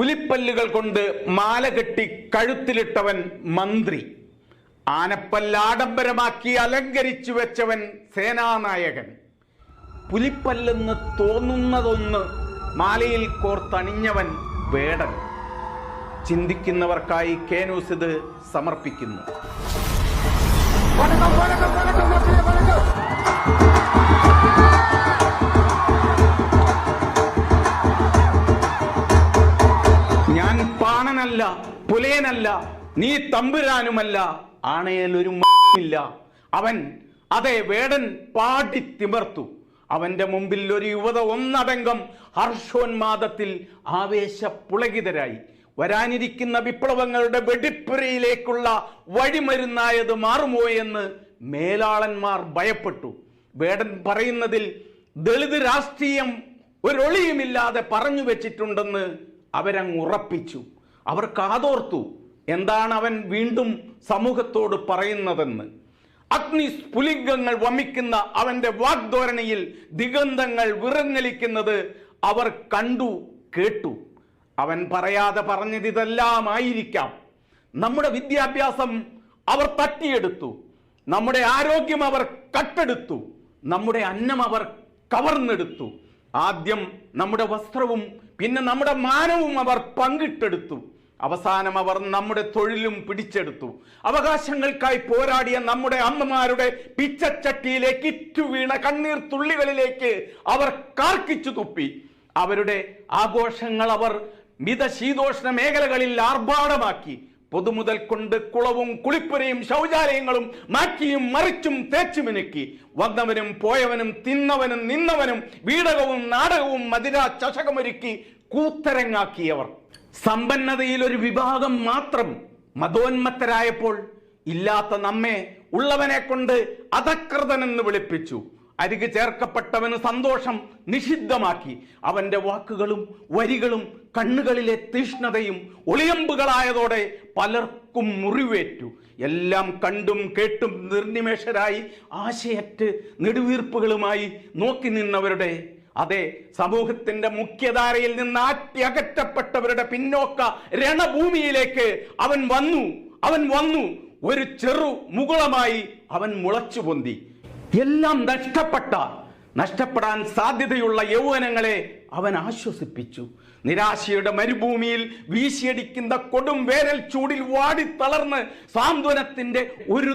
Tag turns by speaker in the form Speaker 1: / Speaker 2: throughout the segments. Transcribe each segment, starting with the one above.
Speaker 1: പുലിപ്പല്ലുകൾ കൊണ്ട് മാല കെട്ടി കഴുത്തിലിട്ടവൻ മന്ത്രി ആനപ്പല്ലാഡംബരമാക്കി അലങ്കരിച്ചു വെച്ചവൻ സേനാനായകൻ പുലിപ്പല്ലെന്ന് തോന്നുന്നതൊന്ന് മാലയിൽ കോർത്തണിഞ്ഞവൻ വേടൻ ചിന്തിക്കുന്നവർക്കായി കേനൂസ് ഇത് സമർപ്പിക്കുന്നു പാണനല്ല പുലയനല്ല നീ തമ്പുരാനുമല്ല. ആണയിൽ ഒരു ഇല്ല അവൻ അതെ വേടൻ പാടി തിമർത്തു. അവന്റെ മുമ്പിൽ ഒരു യുവത ഒന്നടങ്കം ഹർഷോന്മാദത്തിൽ ആവേശപുളകിതരായി വരാനിരിക്കുന്ന വിപ്ലവങ്ങളുടെ വെടിപ്പുരയിലേക്കുള്ള വഴിമരുന്നായത് മാറുമോ എന്ന് മേലാളന്മാർ ഭയപ്പെട്ടു. വേടൻ പറയുന്നതിൽ ദളിത് രാഷ്ട്രീയം ഒരൊളിയുമില്ലാതെ പറഞ്ഞു വെച്ചിട്ടുണ്ടെന്ന് അവരങ്ങ് ഉറപ്പിച്ചു. അവർ കാതോർത്തു. എന്താണ് അവൻ വീണ്ടും സമൂഹത്തോട് പറയുന്നതെന്ന്? അഗ്നി സ്ഫുലിംഗങ്ങൾ വമിക്കുന്ന അവന്റെ വാഗ്ധോരണിയിൽ ദിഗന്ധങ്ങൾ വിറങ്ങലിക്കുന്നത് അവർ കണ്ടു കേട്ടു. അവൻ പറയാതെ പറഞ്ഞത് ഇതെല്ലാം ആയിരിക്കാം. നമ്മുടെ വിദ്യാഭ്യാസം അവർ തട്ടിയെടുത്തു. നമ്മുടെ ആരോഗ്യം അവർ കട്ടെടുത്തു. നമ്മുടെ അന്നം അവർ കവർന്നെടുത്തു. ആദ്യം നമ്മുടെ വസ്ത്രവും പിന്നെ നമ്മുടെ മാനവും അവർ പങ്കിട്ടെടുത്തു. അവസാനം അവർ നമ്മുടെ തൊഴിലും പിടിച്ചെടുത്തു. അവകാശങ്ങൾക്കായി പോരാടിയ നമ്മുടെ അമ്മമാരുടെ പിച്ചച്ചട്ടിയിലേക്ക് ഇറ്റുവീണ കണ്ണീർ തുള്ളികളിലേക്ക് അവർ കാർക്കിച്ചു തുപ്പി. അവരുടെ ആഘോഷങ്ങൾ അവർ മിതശീതോഷ്ണ മേഖലകളിൽ ആർഭാടമാക്കി. പൊതുമുതൽ കൊണ്ട് കുളവും കുളിപ്പുരയും ശൗചാലയങ്ങളും മാറ്റിയും മറിച്ചും തേച്ചു മിനുക്കി വന്നവനും പോയവനും തിന്നവനും നിന്നവനും വീടകവും നാടകവും മതിര ചഷകമൊരുക്കി കൂത്തരങ്ങാക്കിയവർ. സമ്പന്നതയിൽ ഒരു വിഭാഗം മാത്രം മതോന്മത്തരായപ്പോൾ ഇല്ലാത്ത നമ്മെ ഉള്ളവനെ കൊണ്ട് അധകൃതനെന്ന് വിളിപ്പിച്ചു. അരികു ചേർക്കപ്പെട്ടവന് സന്തോഷം നിഷിദ്ധമാക്കി. അവന്റെ വാക്കുകളും വരികളും കണ്ണുകളിലെ തീഷ്ണതയും ഒളിയമ്പുകളായതോടെ പലർക്കും മുറിവേറ്റു. എല്ലാം കണ്ടും കേട്ടും നിർനിമേഷരായി ആശയറ്റ് നെടുവീർപ്പുകളുമായി നോക്കി നിന്നവരുടെ അതെ സമൂഹത്തിന്റെ മുഖ്യധാരയിൽ നിന്ന് ആറ്റി അകറ്റപ്പെട്ടവരുടെ പിന്നോക്ക രണഭൂമിയിലേക്ക് അവൻ വന്നു അവൻ വന്നു. ഒരു ചെറു മുകുളമായി അവൻ മുളച്ചു പൊന്തി എല്ലാം നഷ്ടപ്പെട്ട നഷ്ടപ്പെടാൻ സാധ്യതയുള്ള യൗവനങ്ങളെ അവൻ ആശ്വസിപ്പിച്ചു. നിരാശയുടെ മരുഭൂമിയിൽ വീശിയടിക്കുന്ന കൊടും വേനൽ ചൂടിൽ വാടിത്തളർന്ന് സാന്ത്വനത്തിന്റെ ഒരു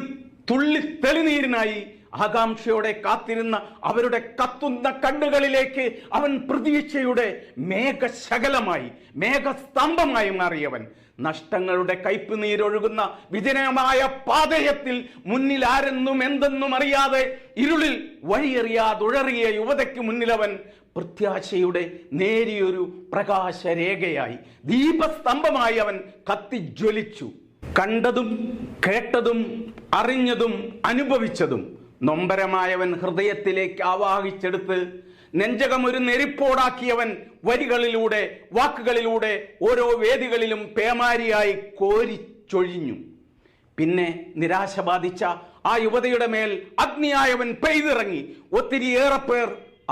Speaker 1: തുള്ളി തെളിനീരിനായി ആകാംക്ഷയോടെ കാത്തിരുന്ന അവരുടെ കത്തുന്ന കണ്ണുകളിലേക്ക് അവൻ പ്രതീക്ഷയുടെ മേഘശകലമായി മേഘസ്തംഭമായി മാറിയവൻ. നഷ്ടങ്ങളുടെ കയ്പ് നീരൊഴുകുന്ന വിജനമായ പാതയത്തിൽ മുന്നിൽ ആരെന്നും എന്തെന്നും അറിയാതെ ഇരുളിൽ വഴിയെറിയാതുഴറിയ യുവതയ്ക്ക് മുന്നിലവൻ പ്രത്യാശയുടെ നേരിയൊരു പ്രകാശരേഖയായി ദീപസ്തംഭമായി അവൻ കത്തിജ്വലിച്ചു. കണ്ടതും കേട്ടതും അറിഞ്ഞതും അനുഭവിച്ചതും നൊമ്പരമായവൻ ഹൃദയത്തിലേക്ക് ആവാഹിച്ചെടുത്ത് നെഞ്ചകം ഒരു നെരിപ്പോടാക്കിയവൻ വരികളിലൂടെ വാക്കുകളിലൂടെ ഓരോ വേദികളിലും പേമാരിയായി കോരിച്ചൊഴിഞ്ഞു. പിന്നെ നിരാശ ബാധിച്ച ആ യുവതിയുടെ മേൽ അഗ്നിയായവൻ പെയ്തിറങ്ങി. ഒത്തിരിയേറെ പേർ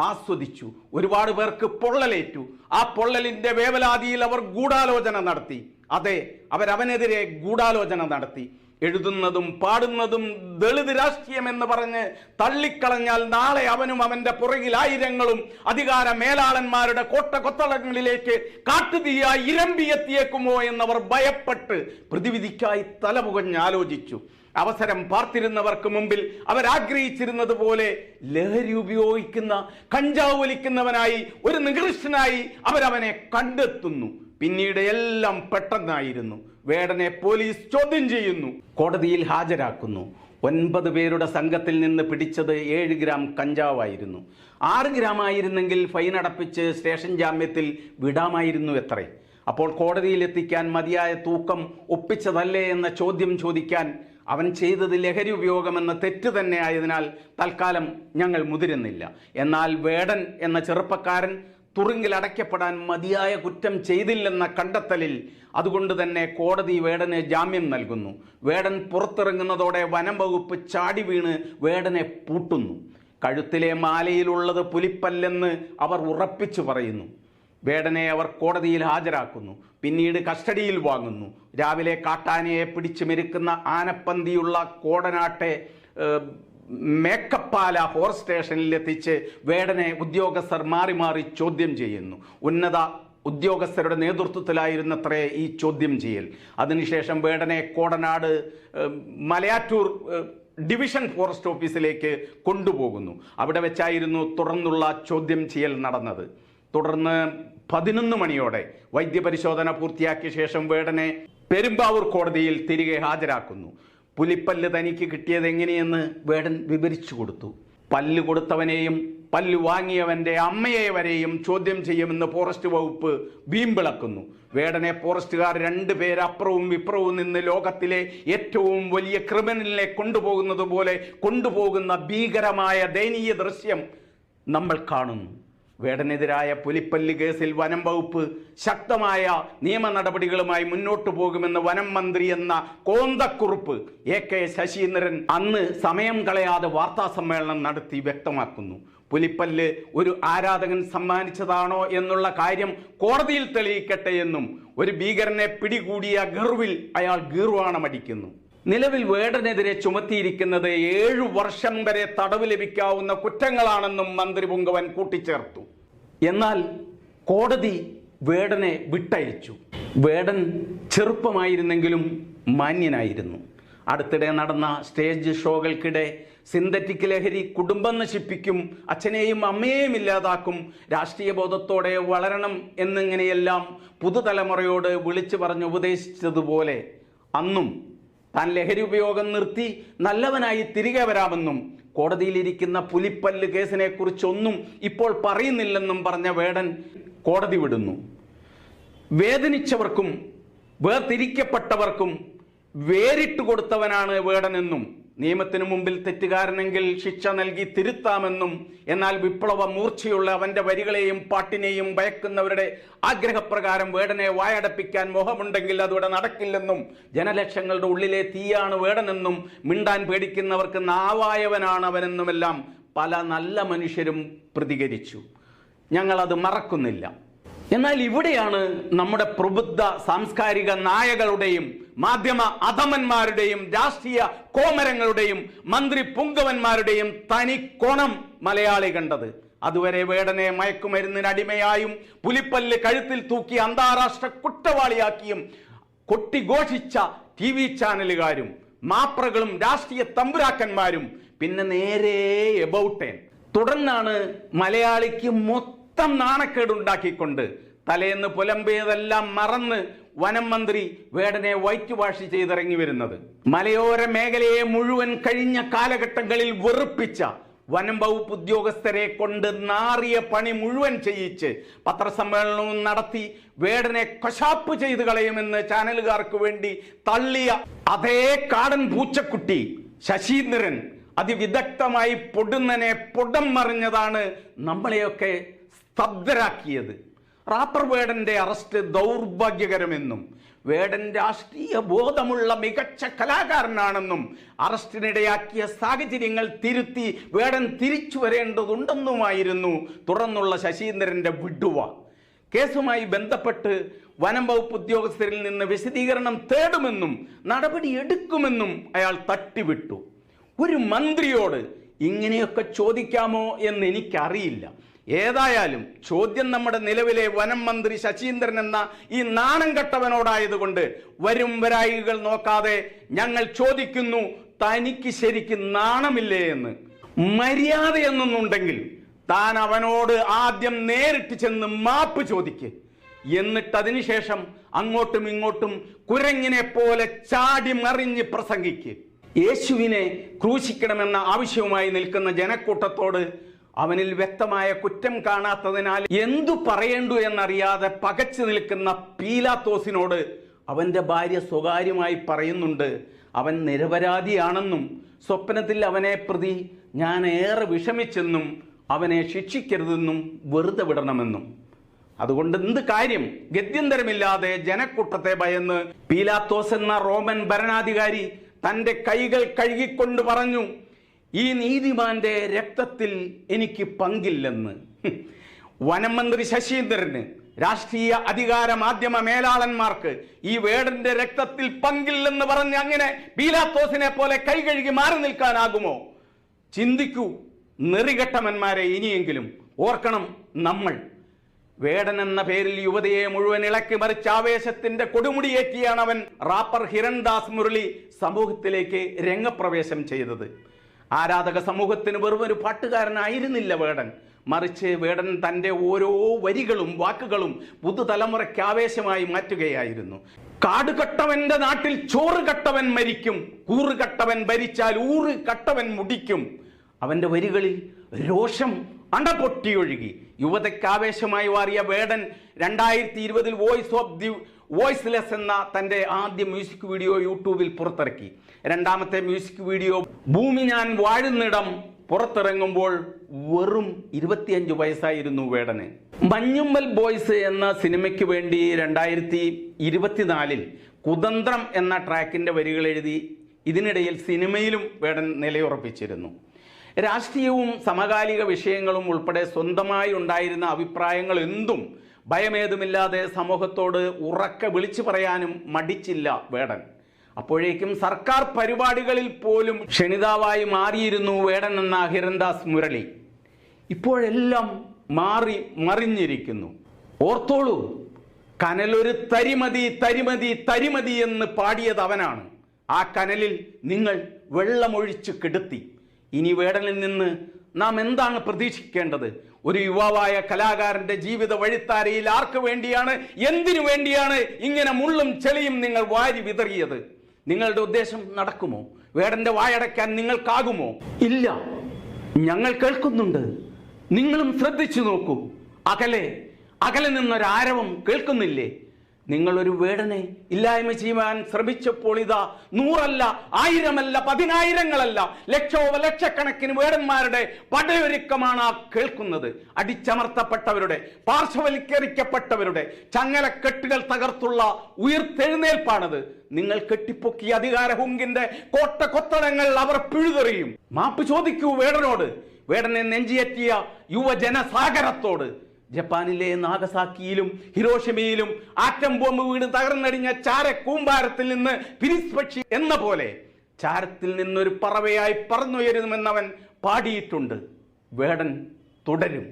Speaker 1: ആസ്വദിച്ചു. ഒരുപാട് പേർക്ക് പൊള്ളലേറ്റു. ആ പൊള്ളലിന്റെ വേവലാതിയിൽ അവർ ഗൂഢാലോചന നടത്തി. അതെ അവരവനെതിരെ ഗൂഢാലോചന നടത്തി. എഴുതുന്നതും പാടുന്നതും ദളിത് രാഷ്ട്രീയം എന്ന് പറഞ്ഞ് തള്ളിക്കളഞ്ഞാൽ നാളെ അവനും അവന്റെ പുറകിൽ ആയിരങ്ങളും അധികാര മേലാളന്മാരുടെ കോട്ട കൊത്തളങ്ങളിലേക്ക് കാട്ടുതീയായി ഇരമ്പിയെത്തിയേക്കുമോ എന്നവർ ഭയപ്പെട്ട് പ്രതിവിധിക്കായി തലപുകഞ്ഞ് ആലോചിച്ചു. അവസരം പാർത്തിരുന്നവർക്ക് മുമ്പിൽ അവരാഗ്രഹിച്ചിരുന്നത് പോലെ ലഹരി ഉപയോഗിക്കുന്ന കഞ്ചാവ് വലിക്കുന്നവനായി ഒരു നികൃഷ്ടനായി അവരവനെ കണ്ടെത്തുന്നു. പിന്നീട് എല്ലാം പെട്ടെന്നായിരുന്നു. വേടനെ പോലീസ് ചോദ്യം ചെയ്യുന്നു. കോടതിയിൽ ഹാജരാക്കുന്നു. ഒൻപത് പേരുടെ സംഘത്തിൽ നിന്ന് പിടിച്ചത് ഏഴ് ഗ്രാം കഞ്ചാവായിരുന്നു. ആറ് ഗ്രാം ആയിരുന്നെങ്കിൽ ഫൈൻ അടപ്പിച്ച് സ്റ്റേഷൻ ജാമ്യത്തിൽ വിടാമായിരുന്നു എത്രേ. അപ്പോൾ കോടതിയിൽ എത്തിക്കാൻ മതിയായ തൂക്കം ഒപ്പിച്ചതല്ലേ എന്ന ചോദ്യം ചോദിക്കാൻ അവൻ ചെയ്തത് ലഹരി ഉപയോഗമെന്ന തെറ്റ് തന്നെ ആയതിനാൽ തൽക്കാലം ഞങ്ങൾ മുതിരുന്നില്ല. എന്നാൽ വേടൻ എന്ന ചെറുപ്പക്കാരൻ തുറുങ്കിൽ അടയ്ക്കപ്പെടാൻ മതിയായ കുറ്റം ചെയ്തില്ലെന്ന കണ്ടെത്തലിൽ അതുകൊണ്ട് തന്നെ കോടതി വേടന് ജാമ്യം നൽകുന്നു. വേടൻ പുറത്തിറങ്ങുന്നതോടെ വനം വകുപ്പ് ചാടി വീണ് വേടനെ പൂട്ടുന്നു. കഴുത്തിലെ മാലയിലുള്ളത് പുലിപ്പല്ലെന്ന് അവർ ഉറപ്പിച്ചു പറയുന്നു. വേടനെ അവർ കോടതിയിൽ ഹാജരാക്കുന്നു. പിന്നീട് കസ്റ്റഡിയിൽ വാങ്ങുന്നു. രാവിലെ കാട്ടാനയെ പിടിച്ചു മെരുക്കുന്ന ആനപ്പന്തിയുള്ള കോടനാട്ടെ മേക്കപ്പാല സ്റ്റേഷനിൽ എത്തിച്ച് വേടനെ ഉദ്യോഗസ്ഥർ മാറി മാറി ചോദ്യം ചെയ്യുന്നു. ഉന്നത ഉദ്യോഗസ്ഥരുടെ നേതൃത്വത്തിലായിരുന്നത്രേ ഈ ചോദ്യം ചെയ്യൽ. അതിനുശേഷം വേടനെ കോടനാട് മലയാറ്റൂർ ഡിവിഷൻ ഫോറസ്റ്റ് ഓഫീസിലേക്ക് കൊണ്ടുപോകുന്നു. അവിടെ വെച്ചായിരുന്നു തുടർന്നുള്ള ചോദ്യം ചെയ്യൽ നടന്നത്. തുടർന്ന് പതിനൊന്ന് മണിയോടെ വൈദ്യപരിശോധന പൂർത്തിയാക്കിയ ശേഷം വേടനെ പെരുമ്പാവൂർ കോടതിയിൽ തിരികെ ഹാജരാക്കുന്നു. പുലിപ്പല്ല് തനിക്ക് കിട്ടിയത് എങ്ങനെയെന്ന് വേടൻ വിവരിച്ചു കൊടുത്തു. പല്ല് കൊടുത്തവനെയും പല്ല് വാങ്ങിയവന്റെ അമ്മയെ വരെയും ചോദ്യം ചെയ്യുമെന്ന് ഫോറസ്റ്റ് വകുപ്പ് വീമ്പിളക്കുന്നു വേടനെ ഫോറസ്റ്റുകാർ രണ്ട് പേരപ്പുറവും ഇപ്പുറവും നിന്ന് ലോകത്തിലെ ഏറ്റവും വലിയ ക്രിമിനലിനെ കൊണ്ടുപോകുന്നത് പോലെ കൊണ്ടുപോകുന്ന ഭീകരമായ ദയനീയ ദൃശ്യം നമ്മൾ കാണുന്നു. വേടനെതിരായ പുലിപ്പല്ലി കേസിൽ വനം വകുപ്പ് ശക്തമായ നിയമ നടപടികളുമായി മുന്നോട്ടു പോകുമെന്ന് വനം മന്ത്രി എന്ന കോന്തക്കുറുപ്പ് എ കെ ശശീന്ദ്രൻ അന്ന് സമയം കളയാതെ വാർത്താ സമ്മേളനം നടത്തി വ്യക്തമാക്കുന്നു. പുലിപ്പല്ല് ഒരു ആരാധകൻ സമ്മാനിച്ചതാണോ എന്നുള്ള കാര്യം കോടതിയിൽ തെളിയിക്കട്ടെ എന്നും ഒരു ഭീകരനെ പിടികൂടിയ ഗർവിൽ അയാൾ ഗീർവാണമടിക്കുന്നു. നിലവിൽ വേടനെതിരെ ചുമത്തിയിരിക്കുന്നത് ഏഴു വർഷം വരെ തടവ് ലഭിക്കാവുന്ന കുറ്റങ്ങളാണെന്നും മന്ത്രി പുങ്കവൻ കൂട്ടിച്ചേർത്തു. എന്നാൽ കോടതി വേടനെ വിട്ടയച്ചു. വേടൻ ചെറുപ്പമായിരുന്നെങ്കിലും മാന്യനായിരുന്നു. അടുത്തിടെ നടന്ന സ്റ്റേജ് ഷോകൾക്കിടെ സിന്തറ്റിക് ലഹരി കുടുംബം നശിപ്പിക്കും അച്ഛനെയും അമ്മയെയും ഇല്ലാതാക്കും രാഷ്ട്രീയ ബോധത്തോടെ വളരണം എന്നിങ്ങനെയെല്ലാം പുതുതലമുറയോട് വിളിച്ചു പറഞ്ഞ് ഉപദേശിച്ചതുപോലെ അന്നും താൻ ലഹരി ഉപയോഗം നിർത്തി നല്ലവനായി തിരികെ വരാമെന്നും കോടതിയിലിരിക്കുന്ന പുലിപ്പല്ല് കേസിനെ കുറിച്ചൊന്നും ഇപ്പോൾ പറയുന്നില്ലെന്നും പറഞ്ഞ വേടൻ കോടതി വിടുന്നു. വേദനിച്ചവർക്കും വേർതിരിക്കപ്പെട്ടവർക്കും വേറിട്ട് കൊടുത്തവനാണ് വേടനെന്നും നിയമത്തിനു മുമ്പിൽ തെറ്റുകാരനെങ്കിൽ ശിക്ഷ നൽകി തിരുത്താമെന്നും എന്നാൽ വിപ്ലവ മൂർച്ചയുള്ള അവന്റെ വരികളെയും പാട്ടിനെയും ഭയക്കുന്നവരുടെ ആഗ്രഹപ്രകാരം വേടനെ വായടപ്പിക്കാൻ മോഹമുണ്ടെങ്കിൽ അതോടെ നടക്കില്ലെന്നും ജനലക്ഷങ്ങളുടെ ഉള്ളിലെ തീയാണ് വേടനെന്നും മിണ്ടാൻ പേടിക്കുന്നവർക്ക് നാവായവനാണ് അവനെന്നുമെല്ലാം പല നല്ല മനുഷ്യരും പ്രതികരിച്ചു. ഞങ്ങളത് മറക്കുന്നില്ല. എന്നാൽ ഇവിടെയാണ് നമ്മുടെ പ്രബുദ്ധ സാംസ്കാരിക നായകളുടെയും മാധ്യമ അധമന്മാരുടെയും രാഷ്ട്രീയ കോമരങ്ങളുടെയും മന്ത്രി പുങ്കവന്മാരുടെയും തനി കോണം മലയാളി കണ്ടത്. അതുവരെ വേടനെ മയക്കുമരുന്നിന് അടിമയായും പുലിപ്പല്ല് കഴുത്തിൽ തൂക്കി അന്താരാഷ്ട്ര കുറ്റവാളിയാക്കിയും കൊട്ടിഘോഷിച്ച ടി വി ചാനലുകാരും മാപ്രകളും രാഷ്ട്രീയ തമ്പുരാക്കന്മാരും പിന്നെ നേരെ എബൌട്ടേൻ തുടർന്നാണ് മലയാളിക്ക് മൊത്തം നാണക്കേടുണ്ടാക്കിക്കൊണ്ട് തലേന്ന് പുലമ്പിയതെല്ലാം മറന്ന് വനം മന്ത്രി വേടനെ വൈറ്റ് വാഷ് ചെയ്തിറങ്ങി വരുന്നത്. മലയോര മേഖലയെ മുഴുവൻ കഴിഞ്ഞ കാലഘട്ടങ്ങളിൽ വെറുപ്പിച്ച വനം വകുപ്പ് ഉദ്യോഗസ്ഥരെ കൊണ്ട് നാറിയ പണി മുഴുവൻ ചെയ്യിച്ച് പത്രസമ്മേളനവും നടത്തി വേടനെ കൊശാപ്പ് ചെയ്ത് കളയുമെന്ന് ചാനലുകാർക്ക് വേണ്ടി തള്ളിയ അതേ കാടൻ പൂച്ചക്കുട്ടി ശശീന്ദ്രൻ അതിവിദഗ്ധമായി പൊടുന്നനെ പൊടം മറിഞ്ഞതാണ് നമ്മളെയൊക്കെ സ്തബ്ധരാക്കിയത്. റാപ്പർ വേടന്റെ അറസ്റ്റ് ദൗർഭാഗ്യകരമെന്നും വേടൻ രാഷ്ട്രീയ ബോധമുള്ള മികച്ച കലാകാരനാണെന്നും അറസ്റ്റിനിടയാക്കിയ സാഹചര്യങ്ങൾ തിരുത്തി വേടൻ തിരിച്ചു വരേണ്ടതുണ്ടെന്നുമായിരുന്നു തുടർന്നുള്ള ശശീന്ദ്രന്റെ വിടുവ കേസുമായി ബന്ധപ്പെട്ട് വനം വകുപ്പ് ഉദ്യോഗസ്ഥരിൽ നിന്ന് വിശദീകരണം തേടുമെന്നും നടപടി എടുക്കുമെന്നും അയാൾ തട്ടിവിട്ടു. ഒരു മന്ത്രിയോട് ഇങ്ങനെയൊക്കെ ചോദിക്കാമോ എന്ന് എനിക്കറിയില്ല. ഏതായാലും ചോദ്യം നമ്മുടെ നിലവിലെ വനം മന്ത്രി ശശീന്ദ്രൻ എന്ന ഈ നാണം കെട്ടവനോടായതുകൊണ്ട് വരും വരായികൾ നോക്കാതെ ഞങ്ങൾ ചോദിക്കുന്നു തനിക്ക് ശരിക്കും നാണമില്ലേ എന്ന്. മര്യാദ എന്നൊന്നുണ്ടെങ്കിൽ താൻ അവനോട് ആദ്യം നേരിട്ട് ചെന്ന് മാപ്പ് ചോദിക്ക്. എന്നിട്ട് അതിനുശേഷം അങ്ങോട്ടും ഇങ്ങോട്ടും കുരങ്ങിനെ പോലെ ചാടി മറിഞ്ഞ് പ്രസംഗിക്ക്. യേശുവിനെ ക്രൂശിക്കണമെന്ന ആവശ്യവുമായി നിൽക്കുന്ന ജനക്കൂട്ടത്തോട് അവനിൽ വ്യക്തമായ കുറ്റം കാണാത്തതിനാൽ എന്തു പറയേണ്ടു എന്നറിയാതെ പകച്ചു നിൽക്കുന്ന പീലാത്തോസിനോട് അവന്റെ ഭാര്യ സ്വകാര്യമായി പറയുന്നുണ്ട്. അവൻ നിരപരാധിയാണെന്നും സ്വപ്നത്തിൽ അവനെ പ്രതി ഞാൻ ഏറെ വിഷമിച്ചെന്നും അവനെ ശിക്ഷിക്കരുതെന്നും വെറുതെ വിടണമെന്നും. അതുകൊണ്ട് എന്ത് കാര്യം? ഗത്യന്തരമില്ലാതെ ജനക്കൂട്ടത്തെ ഭയന്ന് പീലാത്തോസ് എന്ന റോമൻ ഭരണാധികാരി തന്റെ കൈകൾ കഴുകിക്കൊണ്ട് പറഞ്ഞു ഈ നീതിമാന്റെ രക്തത്തിൽ എനിക്ക് പങ്കില്ലെന്ന്. വനമന്ത്രി വനം മന്ത്രി ശശീന്ദ്രന് രാഷ്ട്രീയ അധികാര മാധ്യമ മേലാളന്മാർക്ക് ഈ വേടന്റെ രക്തത്തിൽ പങ്കില്ലെന്ന് പറഞ്ഞ് അങ്ങനെ ബീലാത്തോസിനെ പോലെ കൈകഴുകി മാറി നിൽക്കാനാകുമോ? ചിന്തിക്കൂ. നെറികെട്ടമന്മാരെ ഇനിയെങ്കിലും ഓർക്കണം നമ്മൾ. വേടൻ എന്ന പേരിൽ യുവതിയെ മുഴുവൻ ഇളക്കി മറിച്ച് ആവേശത്തിന്റെ കൊടുമുടിയേറ്റിയാണ് അവൻ റാപ്പർ ഹിരൺദാസ് മുരളി സമൂഹത്തിലേക്ക് രംഗപ്രവേശം ചെയ്തത്. ആരാധക സമൂഹത്തിന് വെറും ഒരു പാട്ടുകാരനായിരുന്നില്ല വേടൻ. മറിച്ച് വേടൻ തന്റെ ഓരോ വരികളും വാക്കുകളും പുതുതലമുറയ്ക്ക് ആവേശമായി മാറ്റുകയായിരുന്നു. കാട് കട്ടവന്റെ നാട്ടിൽ ചോറ് കട്ടവൻ മരിക്കും. കൂറ് കട്ടവൻ ഭരിച്ചാൽ ഊറ് കട്ടവൻ മുടിക്കും. അവന്റെ വരികളിൽ രോഷം അണപൊട്ടിയൊഴുകി. യുവതയ്ക്ക് ആവേശമായി മാറിയ വേടൻ രണ്ടായിരത്തി ഇരുപതിൽ വോയിസ് ഓഫ് ദി വോയിസ്ലെസ് എന്ന തന്റെ ആദ്യ മ്യൂസിക് വീഡിയോ യൂട്യൂബിൽ പുറത്തിറക്കി. രണ്ടാമത്തെ മ്യൂസിക് വീഡിയോ ഭൂമി ഞാൻ വാഴുന്നിടം പുറത്തിറങ്ങുമ്പോൾ വെറും ഇരുപത്തിയഞ്ച് വയസ്സായിരുന്നു വേടന്. മഞ്ഞുമ്മൽ ബോയ്സ് എന്ന സിനിമയ്ക്ക് വേണ്ടി രണ്ടായിരത്തി ഇരുപത്തിനാലിൽ കുതന്ത്രം എന്ന ട്രാക്കിന്റെ വരികൾ എഴുതി ഇതിനിടയിൽ സിനിമയിലും വേടൻ നിലയുറപ്പിച്ചിരുന്നു. രാഷ്ട്രീയവും സമകാലിക വിഷയങ്ങളും ഉൾപ്പെടെ സ്വന്തമായി ഉണ്ടായിരുന്ന അഭിപ്രായങ്ങൾ എന്തും ഭയമേതുമില്ലാതെ സമൂഹത്തോട് ഉറക്കെ വിളിച്ചു പറയാനും മടിച്ചില്ല വേടൻ. അപ്പോഴേക്കും സർക്കാർ പരിപാടികളിൽ പോലും ക്ഷണിതാവായി മാറിയിരുന്നു വേടൻ എന്ന ഹിരൺദാസ് മുരളി. ഇപ്പോഴെല്ലാം മാറി മറിഞ്ഞിരിക്കുന്നു. ഓർത്തോളൂ കനലൊരു തരിമതി തരിമതി തരിമതി എന്ന് പാടിയത് അവനാണ്. ആ കനലിൽ നിങ്ങൾ വെള്ളമൊഴിച്ച് കെടുത്തി. ഇനി വേടനിൽ നിന്ന് നാം എന്താണ് പ്രതീക്ഷിക്കേണ്ടത്? ഒരു യുവാവായ കലാകാരന്റെ ജീവിത വഴിത്താരയിൽ ആർക്ക് വേണ്ടിയാണ്? എന്തിനു വേണ്ടിയാണ് ഇങ്ങനെ മുള്ളും ചെളിയും നിങ്ങൾ വാരി വിതറിയത്? നിങ്ങളുടെ ഉദ്ദേശം നടക്കുമോ? വേടന്റെ വായടയ്ക്കാൻ നിങ്ങൾക്കാകുമോ? ഇല്ല. ഞങ്ങൾ കേൾക്കുന്നുണ്ട്. നിങ്ങളും ശ്രദ്ധിച്ചു നോക്കൂ. അകലെ അകലെ നിന്നൊരാരവം കേൾക്കുന്നില്ലേ? നിങ്ങളൊരു വേടനെ. ഇല്ലായ്മ ചെയ്യുവാൻ ശ്രമിച്ചപ്പോൾ ഇതാ നൂറല്ല ആയിരമല്ല പതിനായിരങ്ങളല്ല ലക്ഷോ ലക്ഷക്കണക്കിന് വേടന്മാരുടെ പടയൊരുക്കമാണ് ആ കേൾക്കുന്നത്. അടിച്ചമർത്തപ്പെട്ടവരുടെ പാർശ്വവൽക്കരിക്കപ്പെട്ടവരുടെ ചങ്ങലക്കെട്ടുകൾ തകർത്തുള്ള ഉയർത്തെഴുന്നേൽപ്പാണത്. നിങ്ങൾ കെട്ടിപ്പൊക്കിയ അധികാര ഹുങ്കിന്റെ കോട്ട കൊത്തടങ്ങൾ അവർ പിഴുതെറിയും. മാപ്പ് ചോദിക്കൂ വേടനോട്. വേടനെ നെഞ്ചിയെത്തിയ യുവജനസാഗരത്തോട്. ജപ്പാനിലെ നാഗസാക്കിയിലും ഹിരോഷിമയിലും ആറ്റം ബോംബ് വീണ് തകർന്നടിഞ്ഞ ചാര കൂമ്പാരത്തിൽ നിന്ന് പിരിസ്പക്ഷി എന്ന പോലെ ചാരത്തിൽ നിന്നൊരു പറവയായി പറന്നുയരുമെന്നവൻ പാടിയിട്ടുണ്ട്. വേടൻ തുടരും.